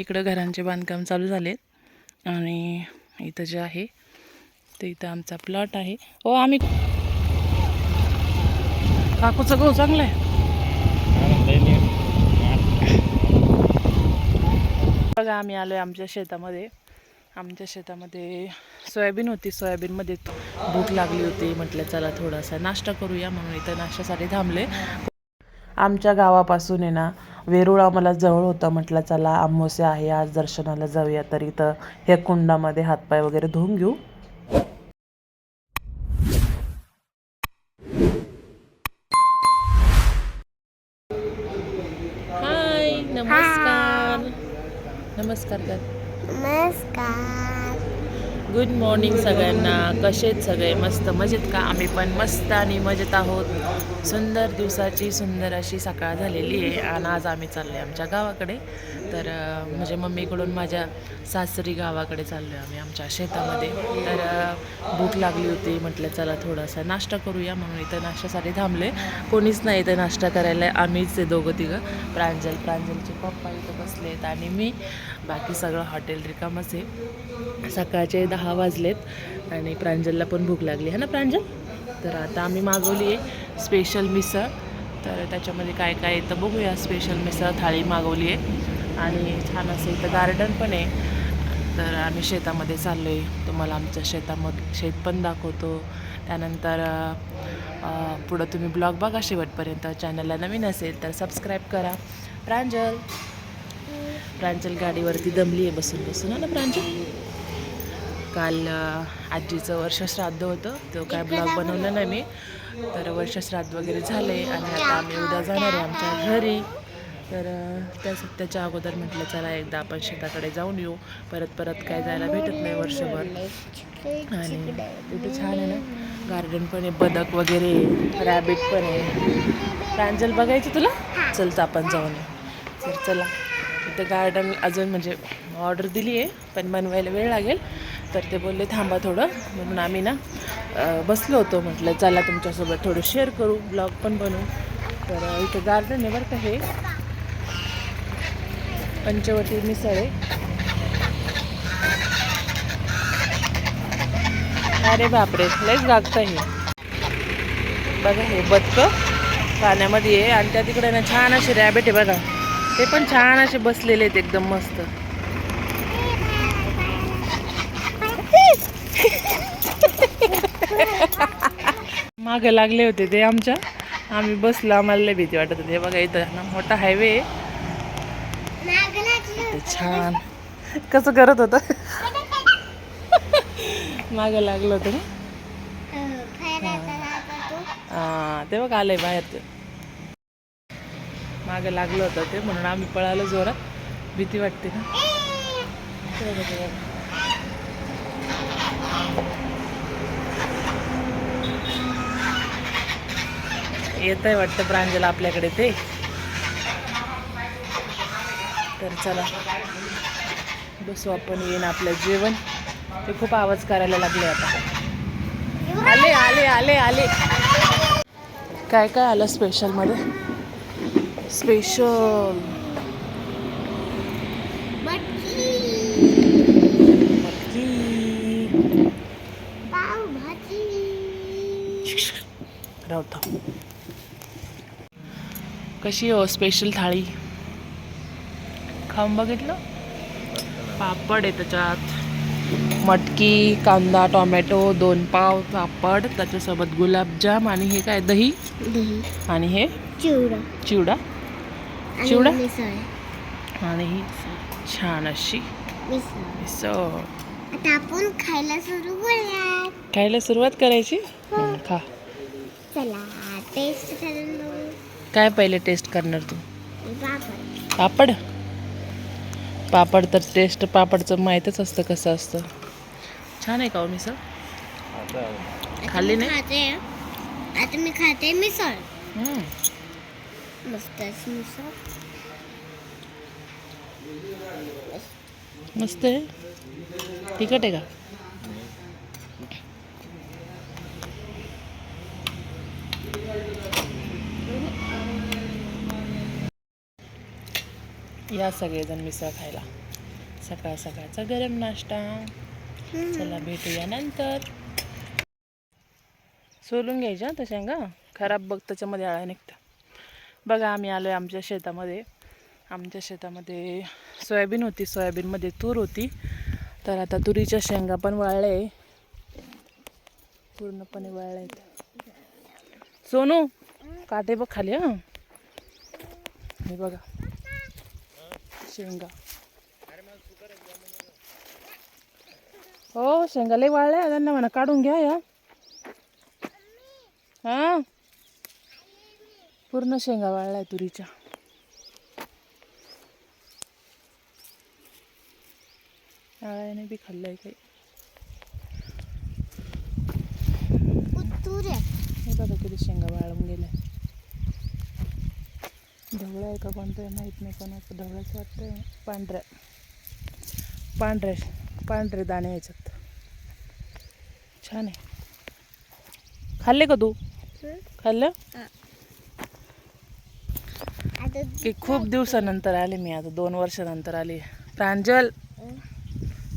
इकडं घरांचे बांधकाम चालू झाले आणि इथं जे आहे ते इथं आमचा प्लॉट आहे. हो आम्ही काकूचं गहू चांगलं आहे. बघा आम्ही आलो आहे आमच्या शेतामध्ये. आमच्या शेतामध्ये सोयाबीन होती. सोयाबीनमध्ये भूक लागली होती. म्हटलं चला थोडासा नाश्ता करूया. म्हणून इथं नाश्त्यासाठी थांबले आमच्या गावापासून आहे ना वेरूळ आम्हाला जवळ होतं म्हटलं चला आमोसे आहे आज दर्शनाला जाऊया तर इथं हे कुंडामध्ये हातपाय वगैरे धुवून घेऊ. हाय नमस्कार. नमस्कार कर नमस्कार. गुड मॉर्निंग सगळ्यांना. कसे आहेत सगळे? मस्त. मजेत का? आम्ही पण मस्त आणि मजेत आहोत. सुंदर दिवसाची सुंदर अशी सकाळ झालेली आहे आणि आज आम्ही चाललो आहे आमच्या गावाकडे. तर म्हणजे मम्मीकडून माझ्या सासरी गावाकडे चाललो आहे आम्ही आमच्या शेतामध्ये. तर भूक लागली होती. म्हटलं चला थोडासा नाश्ता करूया. म्हणून इथं नाश्त्यासाठी थांबले कोणीच नाही इथं नाश्ता करायला. आम्हीच आहे दोघं तिघं. प्रांजल प्रांजलचे पप्पा इथं बसले आहेत आणि मी. बाकी सगळं हॉटेल रिकामच आहे. सकाळचे दहा वाजलेत आणि प्रांजलला पण भूक लागली. आहे ना प्रांजल? तर आता आम्ही मागवली आहे स्पेशल मिसळ. तर त्याच्यामध्ये काय काय येतं बघूया. स्पेशल मिसळ थाळी मागवली आहे आणि छान असं इथं गार्डन पण आहे. तर आम्ही शेतामध्ये चाललो आहे तुम्हाला आमच्या शेतामध्ये शेत पण दाखवतो. त्यानंतर पुढं तुम्ही ब्लॉग बघा शेवटपर्यंत. चॅनलला नवीन असेल तर सबस्क्राईब करा. प्रांजल. प्रांजल गाडीवरती दमली आहे बसून बसून ना प्रांजल? काल आजीचं वर्षश्राद्ध होतं. तो काय ब्लॉग बनवलं नाही मी. तर वर्षश्राद्ध वगैरे झाले आणि आता आम्ही उद्या जाणार आहे आमच्या घरी. तर त्या त्याच त्याच्या अगोदर म्हटलं चला एकदा आपण शेताकडे जाऊन येऊ. परत परत काय जायला भेटत नाही वर्षभर. आणि तिथे छान आहे ना गार्डन पण आहे बदक वगैरे रॅबिट पण आहे. प्रांजल बघायची तुला? चल तर आपण जाऊन येऊ. तर चला इथं गार्डन अजून म्हणजे ऑर्डर दिली आहे पण बनवायला वेळ लागेल. तर ते बोलले थांबा थोडं. म्हणून आम्ही ना बसलो होतो. म्हटलं चला तुमच्यासोबत थोडं शेअर करू ब्लॉग पण बनवू. तर इथे इथं गार्डन आहे बरं का हे. पंचवटी मिसळ आहे. अरे बापरे लयच गागतं हे. बघा हे बदकं पाण्यामध्ये आहे. आणि त्या तिकडे ना छान असे रॅबेट आहे बघा. ते पण छान असे बसलेले आहेत एकदम मस्त. मागे लागले होते ते आमच्या. आम्ही बसलो आम्हाला लय भीती वाटत होती. बघा इथं ना मोठा हायवे छान. कसं करत होतं? मागे लागलं होतं ना? हां ते बघ आलंय बाहेर ते मागे लागलं होतं ते म्हणून आम्ही पळालो जोरात. भीती वाटते ना. येत आहे वाटतं प्रांजला आपल्याकडे ते. तर चला. बसू आपण येईन आपलं जेवण. ते खूप आवाज करायला लागले आता. आले आले आले आले. काय काय आलं स्पेशलमध्ये स्पेशल रावता कशी हो स्पेशल थाळी? खाऊन बघितलं? पापड आहे त्याच्यात. मटकी कांदा टोमॅटो दोन पाव पापड त्याच्यासोबत गुलाबजाम आणि हे काय दही? आणि हे? चिवडा. चिवडा? चिवडा? आणि ही छान अशी मिसळ. आपण खायला सुरू करूया खायला सुरुवात करायची? हं, खा. चला टेस्ट करून बघू. काय पहिले टेस्ट करणार तू? पापड. पापड? पापड तर टेस्ट पापडचं माहीतच असतं कसं असतं. छान आहे का हो मिसळ? खाल्ली मी नाही? खाते. आता मी खाते मिसळ. मस्त अशी मिसळ. मस्त आहे? तिखट आहे का? या सगळेजण मिसळ खायला. सकाळ सकाळचा गरम नाश्ता. चला भेटूया नंतर. सोलून घ्यायच्या त्या शेंगा खराब बघ त्याच्यामध्ये आळ्या निघतं बघा आम्ही आलो आहे आमच्या शेतामध्ये. आमच्या शेतामध्ये सोयाबीन होती. सोयाबीनमध्ये तूर होती. तर आता तुरीच्या शेंगा पण वाळल्या आहे. पूर्णपणे वाळल्या आहेत. सोनू काटे बघ खाली हां. हे बघा. शेंगा. हो शेंगा लई वाळल्या त्यांना म्हणा काढून घ्या या. हा. पूर्ण शेंगा वाळलाय तुरीच्या. आळ्याने बी खाल्लंय काही. आहे. बघा किती शेंगा वाळून गेल्या. ढवळा आहे का कोणतं आहे माहीत नाही पण असं ढवळाच वाटतंय. पांढऱ्या पांढऱ्या पांढरे दाणे याच्यात. छान आहे. खाल्ले का तू? खाल्लं? की खूप दिवसानंतर आले मी आता दोन वर्षानंतर आले. प्रांजल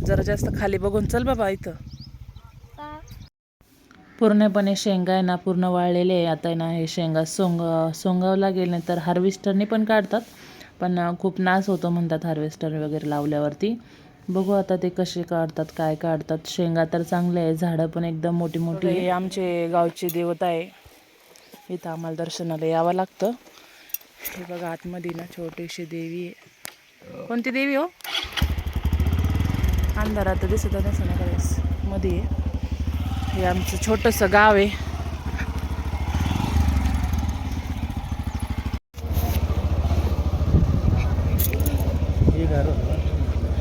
जरा जास्त खाली बघून चल बाबा इथं. पूर्णपणे शेंगा आहे ना पूर्ण वाळलेले आहे. आता आहे ना हे शेंगा सोंग सोंगावला गेले तर हार्वेस्टरने पण काढतात. पण खूप नाश होतो म्हणतात हार्वेस्टर वगैरे लावल्यावरती. बघू आता ते कसे काढतात काय काढतात. शेंगा तर चांगले आहे झाडं पण एकदम मोठी मोठी हे आमचे गावचे देवता आहे. इथं आम्हाला दर्शनाला यावं लागतं. हे बघा आतमध्ये ना छोटीशी देवी आहे. कोणती देवी हो? अंधारात दिसत नसं ना कधीच मध्ये आहे. हे आमचं छोटंसं गाव आहे.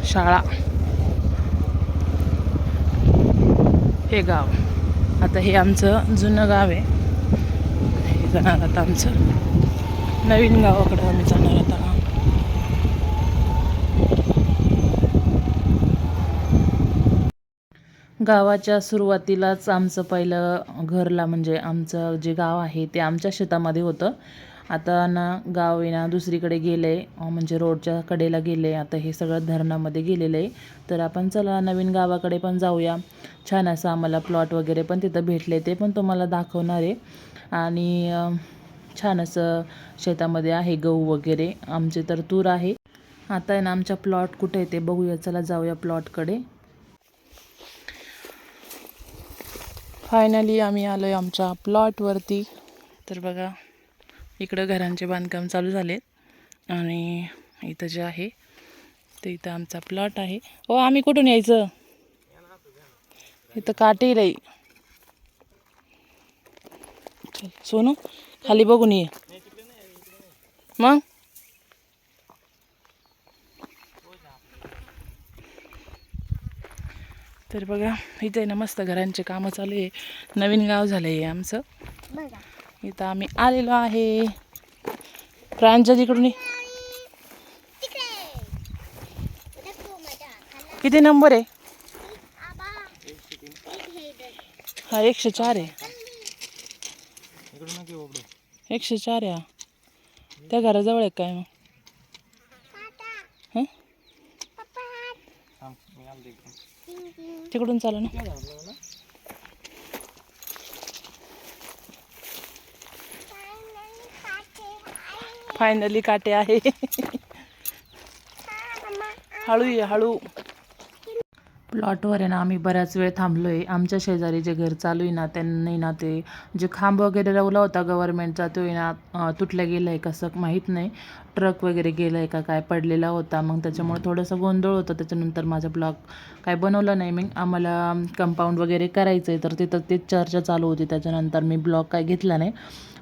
शाळा. हे गाव. आता हे आमचं जुनं गाव आहे. हे जाणार आता आमचं नवीन गावाकडं आम्ही जाणार आता गावाच्या सुरुवातीलाच आमचं पहिलं घरला म्हणजे आमचं जे गाव आहे ते आमच्या शेतामध्ये होतं. आता ना गाव आहे ना दुसरीकडे गेलं आहे म्हणजे रोडच्या कडेला गेले आहे आता हे सगळं धरणामध्ये गेलेलं आहे. तर आपण चला नवीन गावाकडे पण जाऊया. छान असं आम्हाला प्लॉट वगैरे पण तिथं भेटले ते पण तुम्हाला दाखवणार आहे. आणि छान असं शेतामध्ये आहे गहू वगैरे आमचे तर तूर आहे. आता आहे ना आमच्या प्लॉट कुठे आहे ते बघूया चला जाऊया प्लॉटकडे फायनली आम्ही आलो आहे आमच्या प्लॉटवरती तर बघा इकडं घरांचे बांधकाम चालू झालेत आणि इथं जे आहे ते इथं आमचा प्लॉट आहे. हो आम्ही कुठून यायचं? इथं काटे राही सोनू खाली बघून ये. मग? तर बघा इथे आहे ना मस्त घरांचे कामं चालू आहे. नवीन गाव झालं आहे आमचं. बघा इथं आम्ही आलेलो आहे. प्रांजल इकडून ये. तिकडे. दाखव माझ्या हाताला. किती नंबर आहे? आबा. एक हे. हा एकशे चार आहे. एकशे चार आहे हा. त्या घराजवळ आहे काय मग टाटा. हं? पप्पा हात. Thank you. तिकडून चालू ना. फायनली काटे आहे. हळू ये हळू. प्लॉटवर आहे ना आम्ही बऱ्याच वेळ थांबलो आहे आमच्या शेजारी जे घर चालू आहे ना त्यांनी ना ते जे खांब वगैरे लावला होता गव्हर्नमेंटचा तो आहे ना तुटला तुटल्या गेला आहे कसं माहीत नाही. ट्रक वगैरे गेला आहे का काय पडलेला होता. मग त्याच्यामुळे थोडंसं गोंधळ होतं. त्याच्यानंतर माझा ब्लॉग काय बनवलं नाही. मी आम्हाला कंपाऊंड वगैरे करायचं आहे तर तिथं तेच चर्चा चालू होती. त्याच्यानंतर मी ब्लॉग काय घेतला नाही.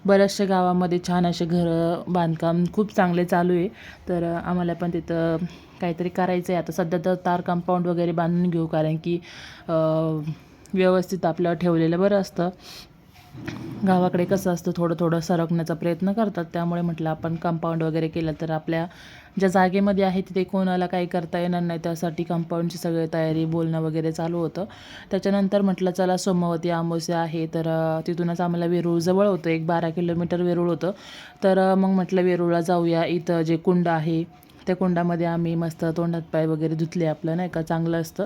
बऱ्याचशा गावामध्ये छान असे घरं बांधकाम खूप चांगले चालू आहे. तर आम्हाला पण तिथं काहीतरी करायचं आहे आता सध्या तर तार कंपाऊंड वगैरे बांधून घेऊ कारण की व्यवस्थित आपलं ठेवलेलं बरं असतं. गावाकडे कसं असतं थोडं थोडं सरकण्याचा प्रयत्न करतात. त्यामुळे म्हटलं आपण कंपाऊंड वगैरे केलं तर आपल्या ज्या जागेमध्ये आहे तिथे कोणाला काही करता येणार नाही. त्यासाठी कंपाऊंडची सगळी तयारी बोलणं वगैरे चालू होतं. त्याच्यानंतर म्हटलं चला सोमवती अमावस्या आहे. तर तिथूनच आम्हाला वेरूळ जवळ होतं. एक बारा किलोमीटर वेरूळ होतं. तर मग म्हटलं वेरूळला जाऊया. इथं जे कुंड आहे त्या कुंडामध्ये आम्ही मस्त तोंडात पाय वगैरे धुतले आपलं नाही का? चांगलं असतं.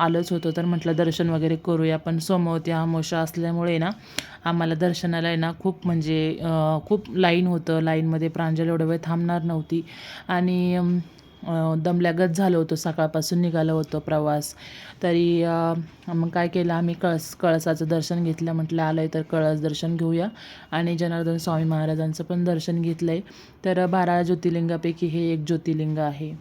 आलंच होतं तर म्हटलं दर्शन वगैरे करूया. पण सोमवती अमावस्या असल्यामुळे ना आम्हाला दर्शनाला आहे ना खूप म्हणजे खूप लाईन होतं. लाईनमध्ये प्रांजल एवढं वेळ थांबणार नव्हती. आणि दमल्यागत झालं होतं सकाळपासून निघालं होतं प्रवास. तरी मग काय केलं आम्ही कळस कळसाचं दर्शन घेतलं म्हटलं आलं आहे तर कळस दर्शन घेऊया. आणि जनार्दन स्वामी महाराजांचं पण दर्शन घेतलं आहे तर बारा ज्योतिर्लिंगापैकी हे एक ज्योतिर्लिंग आहे.